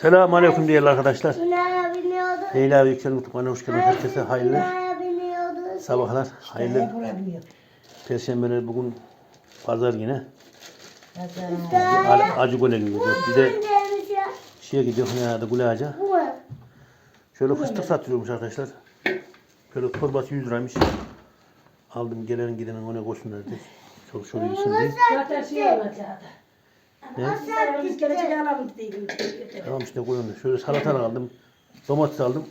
Selamun Aleyküm değerli arkadaşlar. Leyla ve Yüksel Mutlu'na hoş geldiniz. Herkese hayırlı sabahlar. Hayırlı Ne perşembeler bugün pazar yine. Acı Göl'e gidiyoruz. Bir de şeye gidiyor nerede Gül'e Ağaca. Bu mu? Şöyle fıstık satıyormuş arkadaşlar. Şöyle torbası 100 liraymış. Aldım gelenin gidenin ona koysunlar dedi. Çok şöyle yesin diye. Zaten şey olacaktı. Ne? Biz gelecek alalım dedim. Tamam işte koyun. Şöyle salatalık aldım. Domates aldım.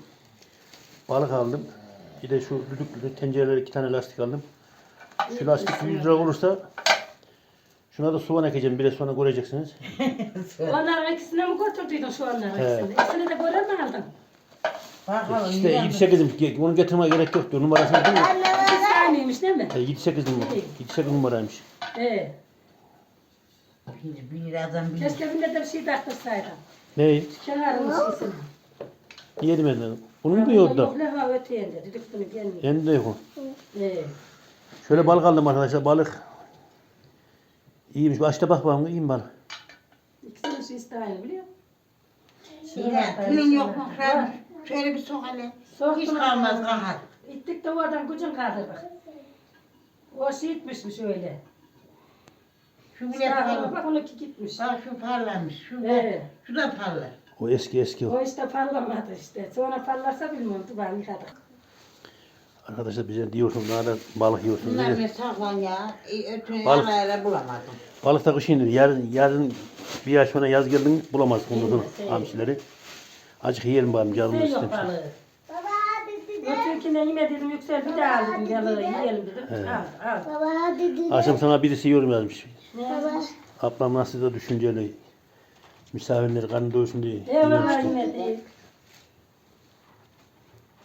Balık aldım. Bir de şu düdüklü tencereler iki tane lastik aldım. Şu lastik 100 lira olursa şuna da soğan ekeceğim. Biraz sonra göreceksiniz. Onların ikisine mi götürdüydün şu onların He. ikisini? İkisini de görer mi aldın? Bakalım. İşte 7-8'im. Onu getirmeye gerek yok diyor. Numarasını değil mi? İkisi aynıymış değil mi? E, 7-8 numara. 7-8 numaraymış. He. Bir, bir adam bir. Keşke birine de bir şey taktırsaydın. Ne? Kenarın şeysini. Yedim ben. Bunun da yok da. Yok lava öteyende dedik bunu gelmiyor. Hem de yok. Şöyle balık aldım arkadaşlar. Balık iyiymiş. Açta bak bakalım. İyi mi balık? İkisinin şeysi de aynı biliyor musun? Tülün yok mu? Şöyle, şöyle bir sok hele. Soktum Hiç kalmaz kahar. İttik de oradan gücün kaldırdık. O şey itmişmiş öyle. Şu bile Sağ parlar. bak gitmiş. Bak şu parlamış. Şu, He. şu da parlar. O eski eski o. O işte parlamadı işte. Sonra parlarsa bilmiyorum. Duvar yıkadık. Arkadaşlar bize diyorsun daha da balık yiyorsun. Bunlar diyor. ne saklan ya. E, Ötünü Balık. arayla bulamadım. Balık da kışın yarın, yarın bir ay sonra yaz geldin bulamazsın sonra hamsileri. Azıcık yiyelim bakalım canım Şey yok balığı. Baba. Ötekine yine dedim yüksel bir daha dedim balığı yiyelim dedim. Al al. Baba hadi dedi. Akşam sana birisi yorum yazmış. Ne yazmış? Ablam nasıl da düşünceli. Misafirleri karnı doysun diye. Eyvallah yine değil.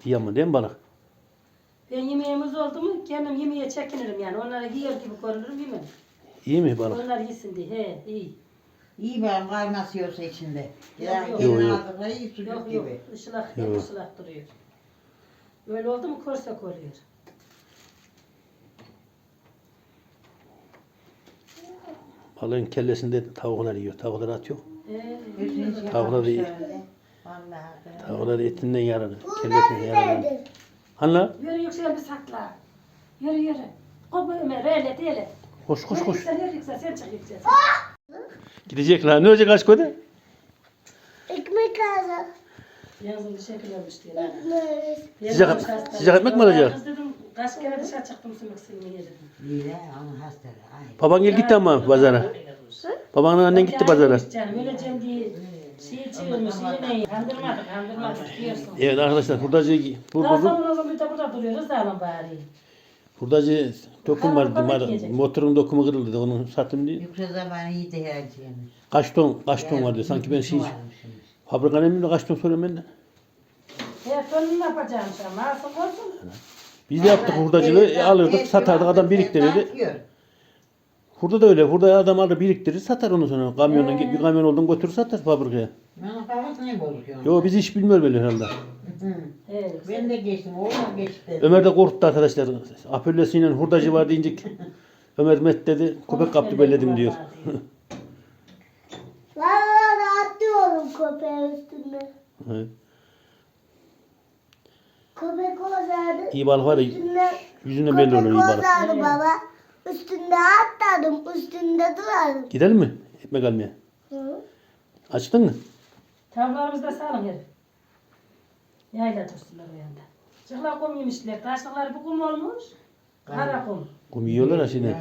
İyi ama değil mi balık? Ben yemeğimiz oldu mu kendim yemeğe çekinirim yani. Onlara yiyor gibi görünürüm yemem. İyi mi balık? Onlar yesin diye. He iyi. İyi ben kayması yoksa içinde. Ya Yok, yok. gelin Yok, yok. aldıkları iyi sucuk Yok yok. gibi. Işılak hep Yok. ışılak duruyor. Böyle oldu mu korsak oluyor. Balığın kellesinde tavuklar yiyor. Tavuklar atıyor. He. Bütün şey Tavuklar da. Vallahi. Tavuklar etinden yaranır. Kellesinden yaranır. Dedi. Hanla? Yürü yüksel bir sakla. Yürü yürü. O bu Ömer öyle değil. Koş koş koş. Yürü yüksel sen çık yüksel. Gidecek lan. Ne olacak aç koydu? Ekmek aldım. Yazın şekil olmuş diye. Sıcak- sıcak mi? Kız dedim kaç kere çıktım sümük. Ay. Baban gel gitti ama pazara. Babanla annen gitti pazara. Canım öleceğim diye şey çığırmış yine kandırmadı kandırmadı diyorsun. Evet arkadaşlar hurdacı Daha burada sonra oğlum bir de burada duruyoruz da alın bari. hurdacı dokum. Karan Mar- yiyecek. motorun dokumu kırıldı dedi. Onu sattım diye. Yüksek zaman iyi de her şeymiş. Kaç ton kaç ton vardı. Sanki ben şey fabrikanın emrinde kaç ton soruyorum ben de. Ben ne yapacağım sen? Nasıl olsun? Biz de yaptık hurdacılığı e, alırdık satardık adam biriktirirdi. Hurda da öyle. Hurda adam alır biriktirir satar onu sonra. Kamyondan bir kamyon oldun götürür satar fabrikaya. Bana kafası ne bozuyor? Yo biz hiç bilmiyor böyle herhalde. Hı. Evet. Ben de geçtim, oğlum geçti. Ömer de korktu arkadaşlar. Apellesiyle hurdacı var deyince Ömer Met dedi köpek kaptı belledim diyor. Köpeğin üstüne. Evet. Köpek olsaydı İyi balık var ya üstünde yüzüne belli olur iyi köpek balık. olsaydı baba. Üstünde atladım, üstünde durardım. Gidelim mi? Ekmek almaya. Hı. Açtın mı? Tavlarımızı da salın herif. Yayla dursunlar o yanda. Çıkla kum yemişler. Taşlıkları bu kum olmuş. Kara kum. Kum yiyorlar ha şimdi.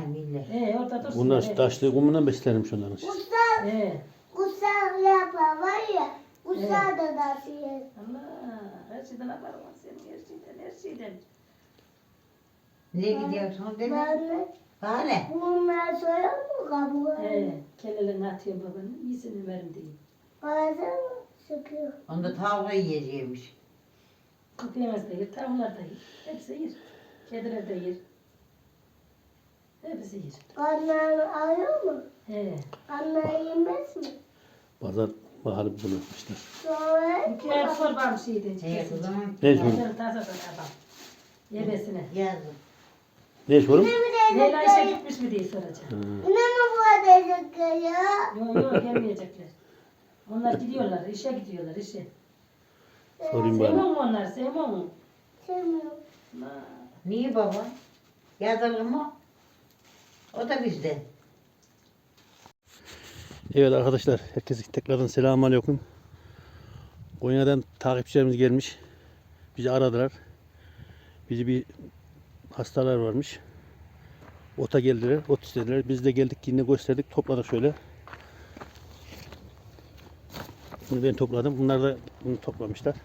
He orada dursunlar. Bunlar taşlı kumuna beslenmiş onların. Usta, He. Usta yapar var ya. Usta da nasıl yer. Allah. Her şeyden haberim var senin. Her şeyden. Her şeyden. Nereye gidiyorsun dedi? Ben de Bana. bunlar soyar mı kabuğu? He. Kellelerini atıyorum babanın. İyisini verin diye. Bazen sıkıyor. Onda tavuğu yiyeceğimiş. Köpeğimiz de yer. Tavuklar da yer. Hepsi yer. Kediler de yer. Hepsi yer. Anneanne alıyor mu? He. Anne yemez mi? Pazar baharı bunu işte. Sonra Bir kere sor bana şeyden. Evet o zaman Ne sorun? Hazır taze taze adam. Yebesine. yazdım. Ne mi Leyla işe gitmiş mi diye soracağım. Yok yok gelmeyecekler. Onlar gidiyorlar, işe gidiyorlar, işe. Sorayım. Sevmem onlar, sevmem. La. Niye baba? Yazılı mı? O da bizde. Evet arkadaşlar herkese tekrardan selamun aleyküm. Konya'dan takipçilerimiz gelmiş. Bizi aradılar. Bizi bir hastalar varmış. Ota geldiler. Ot istediler. Biz de geldik yine gösterdik. Topladık şöyle. Bunu ben topladım. Bunlar da bunu toplamışlar.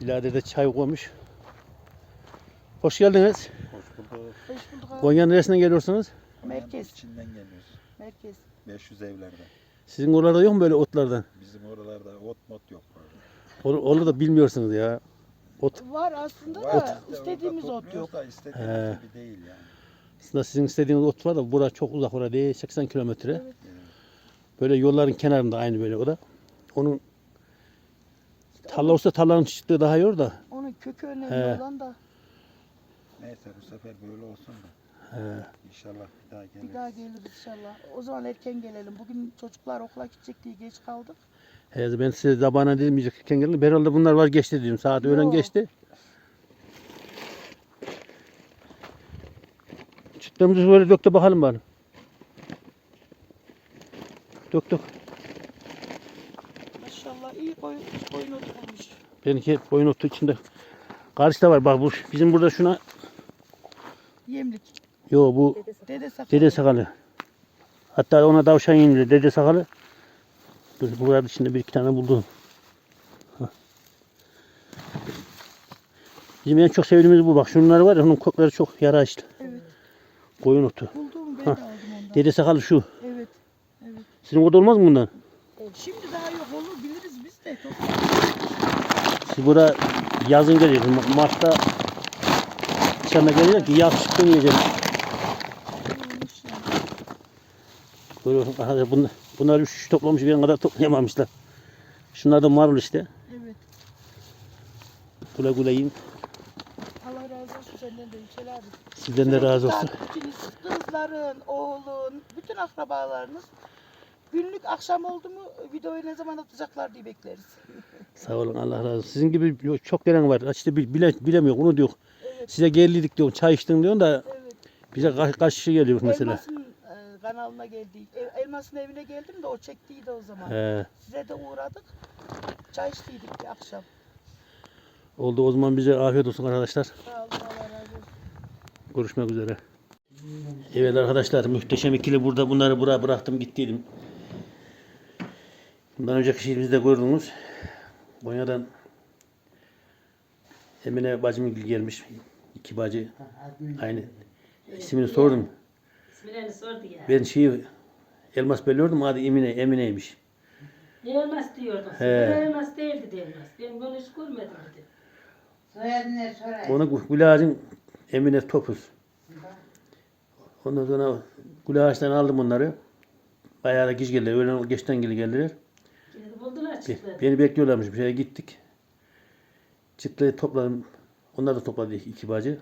İleride de çay koymuş. Hoş geldiniz. Hoş bulduk. Hoş bulduk abi. Konya'nın neresinden geliyorsunuz? Merkez. İçinden geliyoruz. Merkez. 500 evlerde. Sizin oralarda yok mu böyle otlardan? Bizim oralarda ot mot yok. Or Onu da bilmiyorsunuz ya. Ot Var aslında Var, da işte istediğimiz orada ot yok. Da istediğimiz He. gibi değil yani. Aslında sizin istediğiniz ot var da bura çok uzak orada değil 80 kilometre. Evet. Böyle yolların kenarında aynı böyle o da. Onun tarla olsa tarlanın çıktığı daha iyi olur da. Onun kökü önemli He. olan da Neyse bu sefer böyle olsun da. He. İnşallah bir daha gelir. bir daha geliriz inşallah. O zaman erken gelelim. Bugün çocuklar okula gidecek diye geç kaldık. He, ben size zabana dedim yiyecekken geldim. Herhalde bunlar var geçti diyorum. Saat öğlen Yok. geçti. Çıktığımızı böyle dök de bakalım bari. Dök dök. Maşallah iyi koyun, koyun otu bulmuş. Benimki hep boyun otu içinde. Karşıda var bak bu bizim burada şuna Yemlik. Yo bu Dede sakal. dede sakalı. Hatta ona tavşan yenildi dede sakalı. Dur burada içinde bir iki tane buldum. Hah. Bizim en çok sevdiğimiz bu bak şunlar var ya onun kokları çok yaraşlı. Evet. Koyun otu. Bulduğum ben de aldım ondan. Dede sakalı şu. Evet. Evet. Sizin orada olmaz mı bundan? Şimdi daha yok olur biliriz biz de. Çok Siz burada yazın geliyorsunuz. Ma- Mart'ta dışarıda geliyor ki yaz çıktı yiyeceğim. olmuş yani. Böyle arkadaşlar bunlar, bunlar üç toplamış bir kadar toplayamamışlar. Şunlar da marul işte. Evet. Güle güle yiyin. Allah razı olsun senden de abi. Sizden de razı olsun. Takipçiniz, Kızların, oğlun, bütün akrabalarınız günlük akşam oldu mu videoyu ne zaman atacaklar diye bekleriz. Sağ olun Allah razı olsun. Sizin gibi çok gelen var. İşte bil- bile, bilemiyor onu diyor. Evet. Size geldik diyor. Çay içtin diyorsun da Evet. bize kaç, kaç kişi geliyor mesela. Elmas'ın e, kanalına geldik. E, Elmas'ın evine geldim de o çektiydi o zaman. He, Size de uğradık. Çay içtiydik bir akşam. oldu o zaman bize afiyet olsun arkadaşlar. Sağ olun Allah razı olsun. Görüşmek üzere. Evet arkadaşlar muhteşem ikili burada bunları buraya bıraktım gittiydim. Bundan önceki şehrimizde gördünüz. Konya'dan Emine bacım gelmiş. İki bacı aynı. İsmini sordum. İsmilerini sordu ya. Ben şeyi elmas beliyordum adı Emine Emine'ymiş. Elmas diyordun. He. Elmas değildi de elmas. Ben bunu hiç görmedim dedi. Soyadını sorar? Onu Gülağaç'ın Emine Topuz. Ondan sonra Gülağaç'tan aldım onları. Bayağı da geç geldiler. Öğlen geçten geri geldiler. De buldular çıktı. Beni bekliyorlarmış. Bir şeye gittik. Çıtlayı topladım. Onlar da topladı iki bacı.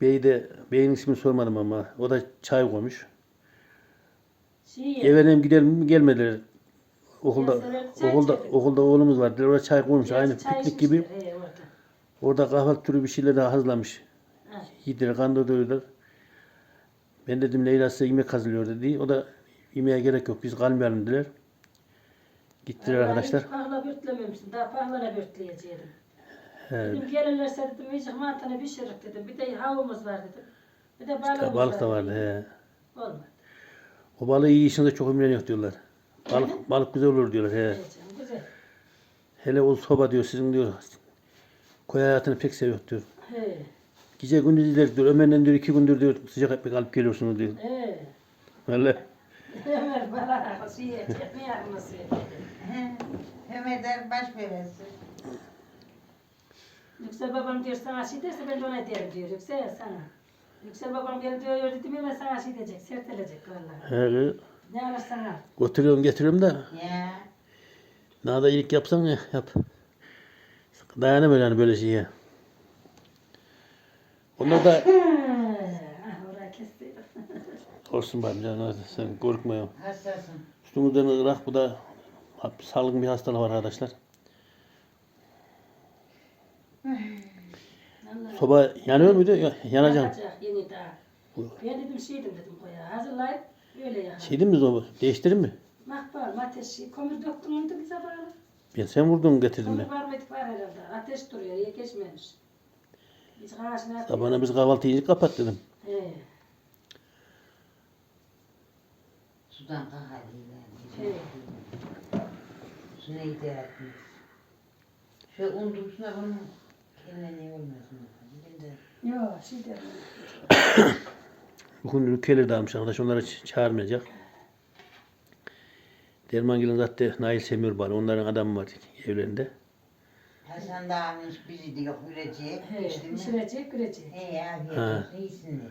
Bey de, beyin ismini sormadım ama. O da çay koymuş. Şey, Efendim gidelim mi gelmediler. Okulda, Gelseler çay okulda, içelim. okulda oğlumuz var. Orada çay koymuş. biraz Aynı çay piknik gibi. içmişler, he, orada. Orada kahvaltı türü bir şeyler de hazırlamış. Ha. Yediler, kandırdılar. Ben dedim Leyla size yemek hazırlıyor dedi. O da yemeğe gerek yok. Biz kalmayalım dediler. Gittiler Vallahi arkadaşlar. Hiç pahla börtlememişsin. Daha pahlana börtleyeceğim. He, Dedim gelirlerse dedim iyice mantını pişirik dedim. Bir de havumuz var dedim. Bir de balığımız balık da var vardı. He. Olmadı. O balığı iyi işinde çok imreniyor diyorlar. Balık, balık güzel olur diyorlar. He. Güzel. Hele o soba diyor sizin diyor. Koy hayatını pek seviyor diyor. He. Gece gündüz ileri diyor. Ömer'den diyor iki gündür diyor sıcak ekmek alıp geliyorsunuz diyor. He. Öyle. Ömer bana şey yiyecek mi yarması He, Ömer'den baş veresi. Yüksel babam diyor sana şey derse ben de ona derim diyor. Yüksel sana. Yüksel babam gel diyor dedim hemen sana şey diyecek. Sertelecek vallahi. He. Ne alırsan al. Götürüyorum getiriyorum da Ya. ne da iyilik yapsan ya yap. Dayanamıyor yani böyle şeye. Onlar da ah olsun bari canım sen korkma ya. Hassasın. Üstümüzden ırak bu da salgın bir hastalık var arkadaşlar. Soba yanıyor muydu? Ya- Yanacak. Yeni daha. Ben dedim şeydim dedim koya. Hazırlayıp öyle yakar. Şey değil mi soba? Değiştirir mi? Makbar, ateşi, kömür döktüm onu da bize bağlı. Ben sen vurdun getirdin. Kömür var mıydı var herhalde. Ateş duruyor, iyi geçmemiş. Biz ağaçına Sabahına biz kahvaltı yiyince kapat dedim. He, Sudan kahaliyle. he. Su neydi yapmış. Şu un dursuna de Yok, şey dedim. Bugün ülkeleri dağılmış arkadaş. Onları çağırmayacak. Dermangil'in zaten Nail Semir var. Onların adamı var evlerinde. Hasan da almış bizi diyor ürecek. He, İşte mi? pişirecek, görecek. He afiyet Ha. iyisin de.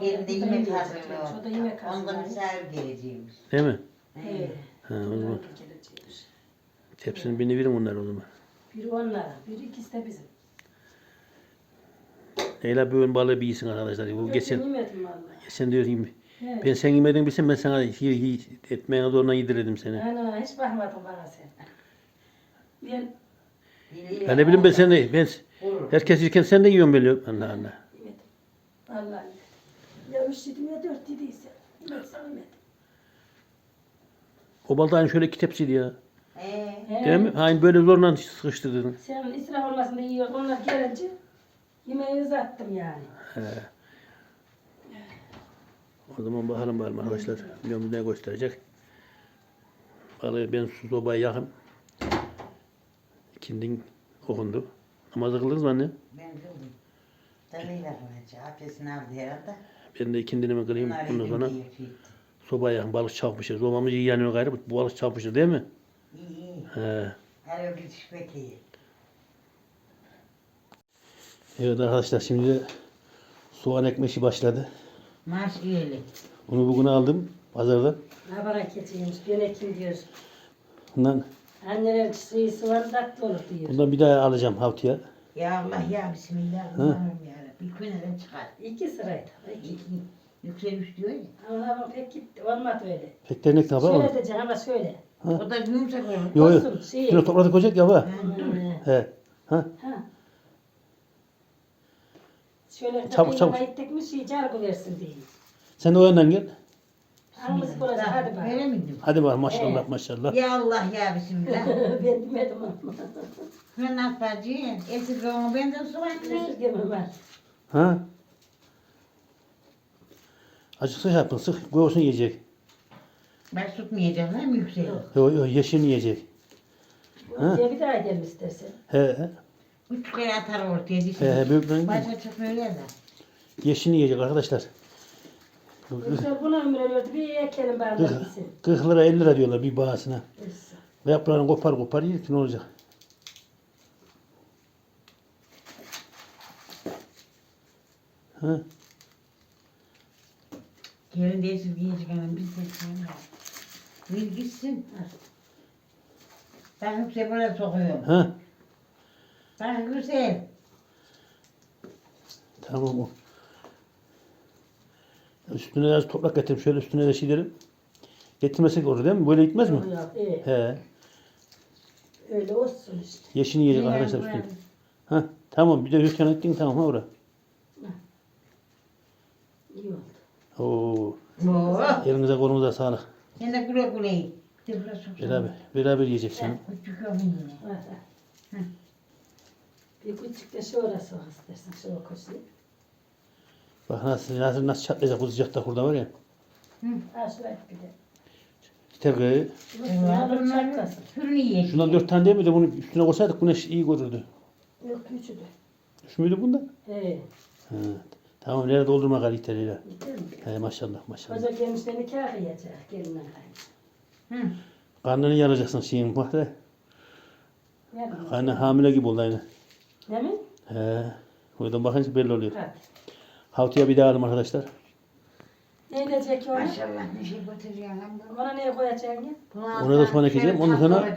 De da yemek hazırlıyor. O da yemek Ondan hazırlıyor. misafir geleceğimiz. Değil mi? He. Ha, o zaman tepsinin birini verin onlara o zaman. Biri onlara, biri ikisi de bizim. Leyla bugün balığı bir yesin arkadaşlar. Bu geçen, Yemedim vallahi. geçen diyor ki He. ben sen yemedin bilsem ben sana hi, hi, etmeğine zoruna yedirdim seni. Ana hiç bakmadın bana sen. Ben Ben ne bileyim ben sen de ben herkes yerken sen de yiyorsun böyle. Allah Allah. yemedim. Vallahi yemedim. Ya üç yedim ya dört yediyse. Yemezsem yemedim. O balık da aynı şöyle iki tepsiydi ya. He. He. Değil mi? Aynı böyle zorla sıkıştırdın. Sen israf olmasın diye yiyor. Onlar gelince yemeği uzattım yani. He. O zaman bakalım bakalım arkadaşlar. Biliyorum ne gösterecek. Balığı ben su sobaya yakın. İkindin okundu. Namazı kıldınız mı anne? Ben kıldım. Dalıyla kılacak. Abdestini aldı herhalde. Ben de ikindini kılayım. Bunlar Ondan sonra sobaya yakın balık çarpışır. Sobamız iyi yanıyor gayrı. Bu balık çarpışır değil mi? İyi iyi. He. Her o gidiş bekliyor. Evet arkadaşlar şimdi soğan ekmeşi başladı. Maaş üyelik. Bunu bugün aldım pazardan. Ne bereketiymiş. Ben kim diyor. Bundan, Anneler şeysi var tatlı olur diyor. bundan bir daha alacağım haftaya. Ya Allah ya Bismillah. Allah'ım ya Rabbi. Bir güneden çıkar. İki sıraydı. İki. Yükselmiş diyor ya. Ama ama pek gitti. Olmadı öyle. Pek dernek ne yapalım? Şöyle diyeceğim ama şöyle. O da yumuşak olur. Yok Olsun, yok. şey. Şöyle topladık olacak ya. He. He. Ha. Ha. Şöyle Çabuk, çabuk. Gittik mi şey cargı versin diye. Sen de o yandan gel. Hangisi olacak hadi bak. Öyle miydim? Hadi bak maşallah Evet. maşallah. Ya Allah ya Bismillah. ben demedim ama. Ben atbacıyım. Esir onu benden soğan ne? Esirgemem var. Ha? Azıcık sık yapın sık. Koyulsun yiyecek. Ben tutmayacağım hem yüksek. Yok yok yeşilini yiyecek. Ha? Diye bir daha gelin istersen. He he. Üç kere atar ortaya He dişini. he büyüklerin Başka çıkmıyor ya da. yeşilini yiyecek arkadaşlar. Yüksel buna ömür ölüyordu. Bir ekelim Kırk, gitsin. 40 lira 50 lira diyorlar bir bağısına. Neyse. Ve yaprağını kopar kopar yer ki ne olacak? Ha? Gelin de esir giyecek hanım biz de sonra. Bir gitsin. Ben yüksek buraya sokuyorum. Ha? Ben güzel. Tamam o. Üstüne biraz toprak getirip şöyle üstüne de şey derim. Getirmesek olur değil mi? Böyle gitmez mi? Yok, iyi. He. Öyle olsun işte. Yeşilini yiyecek arkadaşlar üstüne. Ha? Tamam bir de dükkan ettin tamam ha ora. İyi oldu. Oo. Oo. Elinize kolunuza sağlık. Sen de güle güle. Beraber, beraber yiyeceksin. Küçük yok yine. Ha, ha. Bir küçük de şu orası var istersen. Şu koşayım. Bak nasıl, nasıl, nasıl çatlayacak bu sıcakta burada var ya. Ha şuraya bir de. Tergayı. Şunu çatlasın. Türünü ye. Şundan dört tane değil mi de bunu üstüne koysaydık güneş iyi görürdü. Yok üçü de. Üç müydü bunda? He. Ha. Tamam nerede doldurma kaliteliyle. Gider mi? He maşallah maşallah. Koca gelmişler nikah kıyacak. Kaynı. Hı. Karnını yaracaksın şeyin bak da. Karnı hamile gibi oldu aynı. Ne mi? He. Oradan bakınca belli oluyor. Hadi. Haftaya bir daha alım arkadaşlar. Ne edecek ki ona? Maşallah ne şey bu. Ona neye koyacaksın Ona da soğan ekeceğim, şöyle ondan sonra-.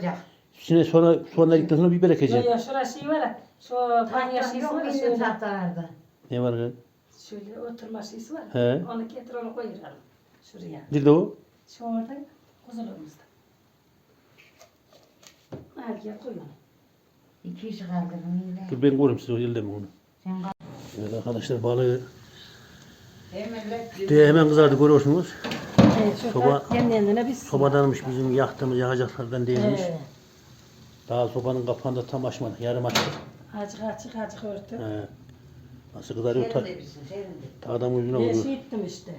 Üstüne sonra soğanlar gittikten sonra biber Yok ekeceğim. yok şurası şey var. Şu banyo şeysi yok var şöyle. tahtalarda. Ne var kız? Şöyle oturma şeysi var. He. Onu getir onu koyuralım. Şuraya. Nerede o? Şu orada Huzurumuzda. Hadi gel koy onu. İki iş kaldırın yine. Dur ben koyayım size o elde mi onu. Sen kal. Evet arkadaşlar balığı diye hemen kızardı görüyorsunuz. Evet, Soba- biz. Sobadanmış bizim yaktığımız yakacaklardan değilmiş. Evet. Daha sobanın kapağında tam açmadı. Yarım açtı. Açık açık açık örtü. He. Nasıl kızarıyor ta, Senin de bilsin, senin de. ta adam ucuna şey ettim işte.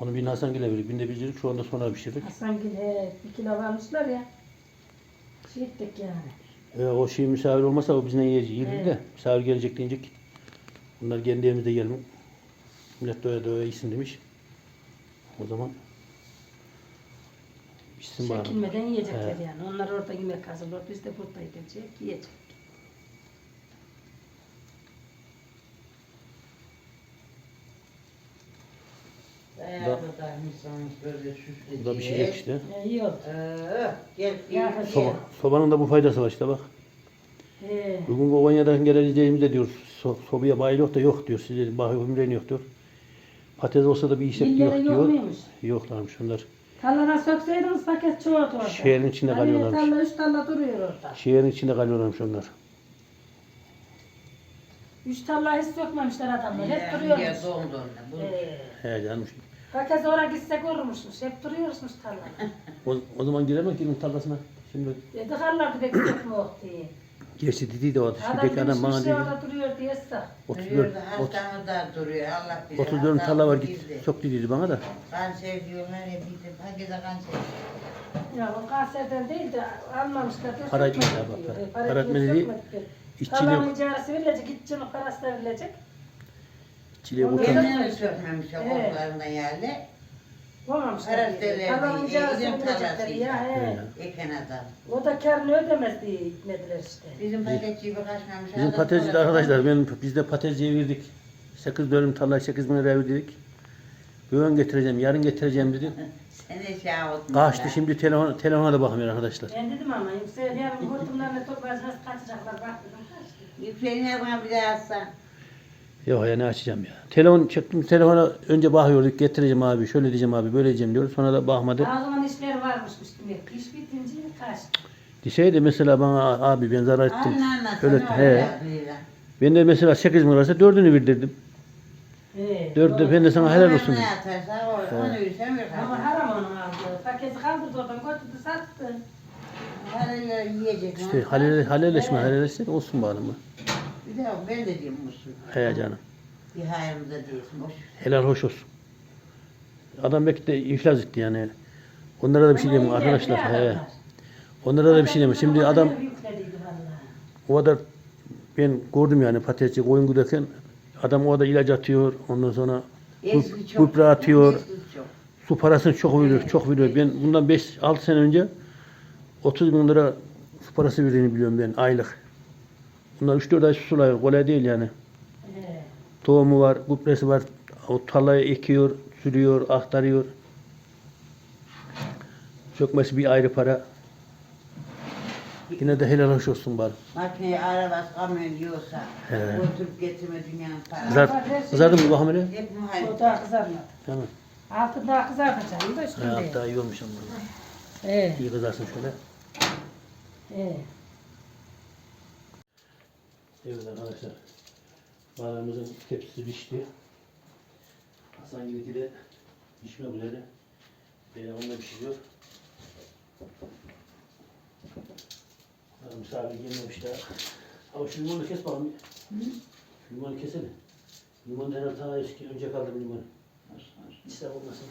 Onu bir Hasan Gül'e verdik. Binde pişirdik. Şu anda sonra pişirdik. Hasan Gül he, bir kilo almışlar ya. Ettik yani. E, o şey misafir olmasa o bizden yiyecek. Yedi de Evet. misafir gelecek deyince bunlar kendi evimizde yiyelim. Millet doya doya yesin demiş. O zaman pişsin bari. Çekilmeden yiyecekler Evet. yani. Onlar orada yemek hazırlar. Biz de burada yiyecek, yiyecek. Da-. Bu da pişecek işte. E, iyi oldu. Ee, gel. Soba, sobanın da bu faydası var işte bak. He. Bugün Konya'dan geleceğimiz de diyor so, sobaya bayılıyor da yok diyor. Size bahı ömreni yok diyor. Patates olsa da bir işlek yok yok diyor. muymuş? Yoklarmış onlar. Tarladan sökseydiniz paket çoğaldı orada. Şehrin içinde Hani kalıyorlarmış. Tarla, üç tarla duruyor orada. Şehrin içinde kalıyorlarmış onlar. Üç tarla hiç sökmemişler adamlar. Hep duruyormuş. He canım. Paket oraya gitsek olurmuşmuş. Hep duruyormuş tarlada. O, o zaman giremem ki tarlasına. Şimdi Dedi karlar bir de sökme yok diye. gerçi dedi de o Adam şimdiki adam bana demiş dedi. orada duruyor diye sağ. 34, duruyor da ot- hastamız da duruyor. Allah bilir. 34 tarla hastamız var git. Çok dedi bana da. Kanser diyorlar ya bizim. Herkese kanser. Ya o kanserden değil de almamışlar. diyor, Para sökmedik etmedi abi, diyor. para- E, Para etmedi, değil. sökmedik diyor. İşçiliğe, Tarlanın icaresi verilecek, işçinin parası da verilecek. işçiliğe Ondan- kurtar. Kendine mi sökmemişler Evet. kollarından yerle? Olmamışlar. Parası diyor. derlerdi, Tarlanın iyi, icaresi bizim verilecekler tarlasıydı. ya. He. He. Eken adam. O da karını ödemez diye gitmediler işte. Bizim kaçmamış. Adam de sonra- arkadaşlar benim biz de patatesciye verdik. 8 dönüm tarlayı 8 bin liraya verdik. Bugün getireceğim, yarın getireceğim dedi. Sen de şey avutma. Kaçtı şimdi telefon, telefona da bakmıyor arkadaşlar. Ben dedim ama yüksel yarın hortumlarla toplayacağız kaçacaklar bak dedim kaçtı. Yükselene bana bir daha atsan. Yok ya ne açacağım ya. Telefon çektim telefona önce bakıyorduk getireceğim abi şöyle diyeceğim abi böyle diyeceğim diyor. Sonra da bakmadı. Daha o zaman işler varmışmış demek. İş bitince kaçtı. Deseydi mesela bana abi ben zarar ettim. Anla. Öyle, he. Ben de mesela 8 bin lirası dördünü verdirdim. He. Dördü de ben de sana helal olsun. Ne dedim. Ama haram onun aldı. Paketi kaldırdı oradan götürdü sattı. İşte halel, halelleşme halelleşse de olsun bari mı? De ben de diyeyim musul. He canım. Bir hayrımda değilsin. Boş. Helal hoş olsun. Adam belki de iflas etti yani. Onlara da bir şey diyeyim arkadaşlar. He. Onlara da bir şey diyeyim. Şimdi adam o kadar ben gördüm yani patatesçi koyun güderken adam o kadar ilaç atıyor. Ondan sonra gübre atıyor. Su parasını çok veriyor. Çok veriyor. Ben bundan 5-6 sene önce 30 bin lira su parası verdiğini biliyorum ben aylık. Bunlar 3-4 ay susulayıyor. Kolay değil yani. He. Tohumu var, gübresi var. O tarlayı ekiyor, sürüyor, aktarıyor. Sökmesi bir ayrı para. Yine de helal hoş olsun bari. Makineyi arabası kamyon yiyorsa He. götürüp getirme dünyanın parası. Kızar, kızardı mı bakalım hele? Hep muhalif. O daha kızarmadı. Tamam. Altı daha kızartacağım da üstünde. hatta iyi olmuş ama. He. İyi kızarsın şöyle. He. Evet arkadaşlar. Balığımızın tepsisi pişti. Hasan gibi de pişmek üzere. Beni onunla pişiriyor. Ha, Misafir gelmemiş daha. Abi şu limonu kes bakalım. Şu limonu keselim. Limonu herhalde daha eski. Önce kaldım limonu. İster olmasın.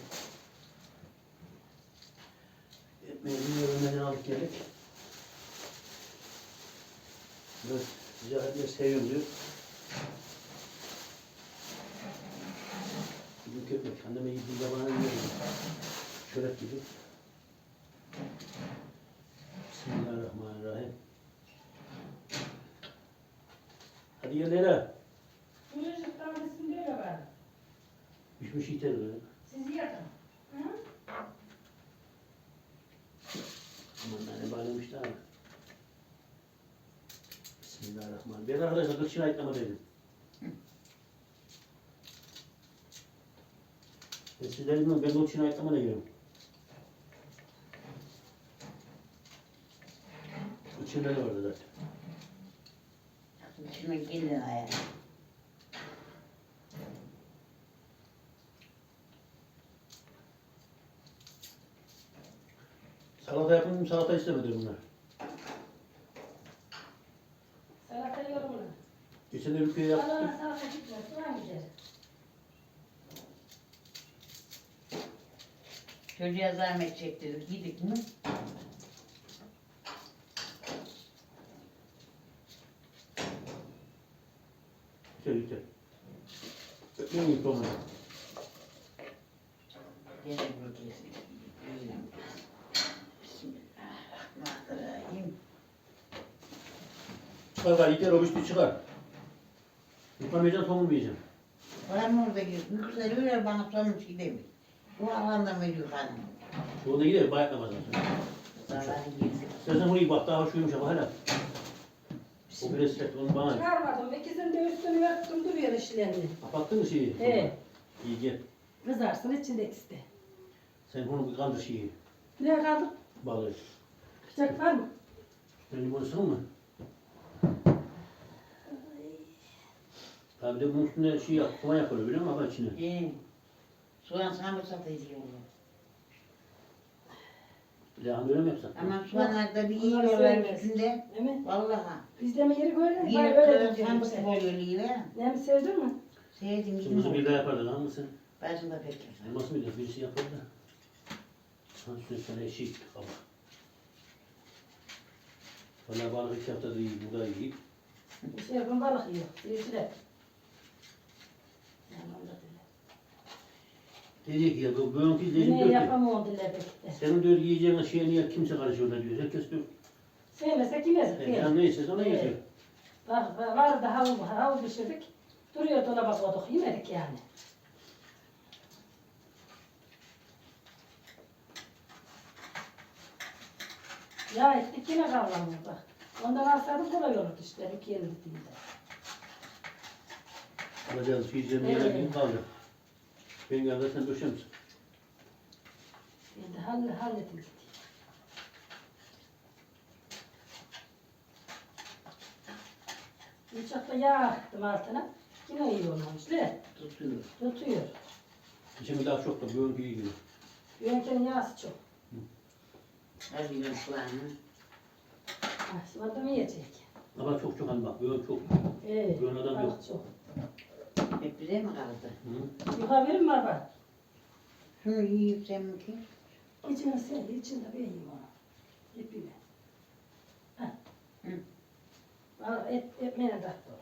Ekmeği limonu aldık geldik. Biraz Mücahitler seviyorum diyor. Bugün köpek. Anneme yediği yabana yiyorum. Çörek gibi. Bismillahirrahmanirrahim. Hadi gel Leyla. Kuyrucuktan resim böyle var. Pişmiş yeter böyle. Siz yatın. Hı? Aman anne bağlamış da abi. Bismillahirrahmanirrahim. Ben dedim. Ben size Sizler bilmiyorum ben de o ayakkabıma da girerim. İçinde de vardı zaten. İçime gelin ayağa. Salata yapayım salata istemedi bunlar. Salata yiyorum bunu. Ülkeye yaptık. Çocuğa zahmet çektirdik. Yedik mi? Güzel. Öpüyor muyum sonra? Gene burası. Bismillahirrahmanirrahim. Çıkar gari yeter o üstü çıkar. Yıkamayacaksın somulmayacaksın. Var mı orada gidiyor? Güzel öyle bana sormuş gidemiyor. Bu alanda mı yukarı? Şurada gider bayatlamaz mesela. Zavallı girsin. İstersen burayı bak daha şuymuş ama hala. O biraz sert onu bana. Çıkarmadım. İkisini de üstünü örttüm duruyor işlerini. Kapattın mı şeyi? He. İyi gel. Kızarsın içinde ikisi de. Sen bunu bir kaldır şeyi. Ne kaldı? Balığı. Bıçak var mı? Ben limonu sıkın mı? Tabi de bunun üstüne şey yap, soğan yapılıyor biliyor musun? Ama içine. Ee, soğan samırsak da ediyorlar. Bir de hani öyle mi yapsan? Ama soğanlarda bir Onları yiyorlar sevmez. üstünde. Değil mi? Vallahi. Bizde mi yeri böyle? Yine Vay öyle kırık diyor samırsak işte. oluyor liyle. Ne mi sevdin mi? Sevdim Kırmızı bir yedim. daha yapardı lan mısın? Başında pek yapar. Elması mıydı? Birisi yapardı da. Ha üstüne sana eşik kabak. Valla balık iki haftada iyi, bu da iyi. Bir şey yapın balık yiyor. Yaman ki ya bu bugünkü izleyicim Ne diyor ki. yapamam dile bekle. Senin diyor yiyeceğin şeye niye kimse karışıyor da diyor. Herkes diyor. Sevmesek yemezdik. E, değil yani ne istersen onu Evet. yiyecek. Bak bak, vardı havlu, havlu pişirdik. Duruyor dolaba koyduk. Yemedik yani. Ya ettik yine kavramıyor bak. Ondan alsaydım kolay olurdu işte. İki yıl yiyeceğin yere Evet. gidip kaldı. Ben geldi sen döşer misin? Ben de halle, hallettim gitti. Bıçakla yağ attım altına. Yine iyi olmamış. Ne? Tutuyor. Tutuyor. İçimi daha çok da bugünkü iyi gibi. Yönkenin yağısı çok. Arıyorum soğanı. Ha, şimdi adam yiyecek. Ama çok çok hani bak bugün çok. Evet. Böyle adam yok. çok. Hep bize mi kaldı? Hı? Yuha verir mi baba? Şunu yiyip sen mi ki? İçine sen, içinde ben yiyeyim onu. İpine. Ha. Hı. Al, et, ekmeğine de doğru.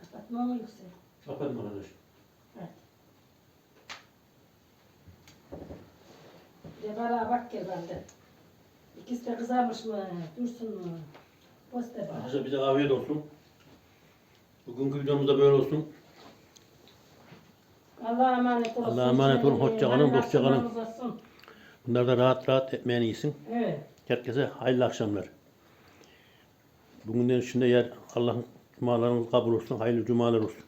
Kapatma onu yüksel. Kapatma arkadaş. Evet. Bir de bana bak gel bende. İkisi de kızarmış mı, dursun mu? Poste bak. Arkadaşlar bize afiyet olsun. Bugünkü videomuz da böyle olsun. Allah'a emanet olun. Allah'a emanet olun, hoşça kalın, dostça kalın. Bunlar da rahat rahat ekmeğini yesin. Evet. Herkese hayırlı akşamlar. Bugünden içinde yer Allah'ın cumalarınız kabul olsun. Hayırlı cumalar olsun.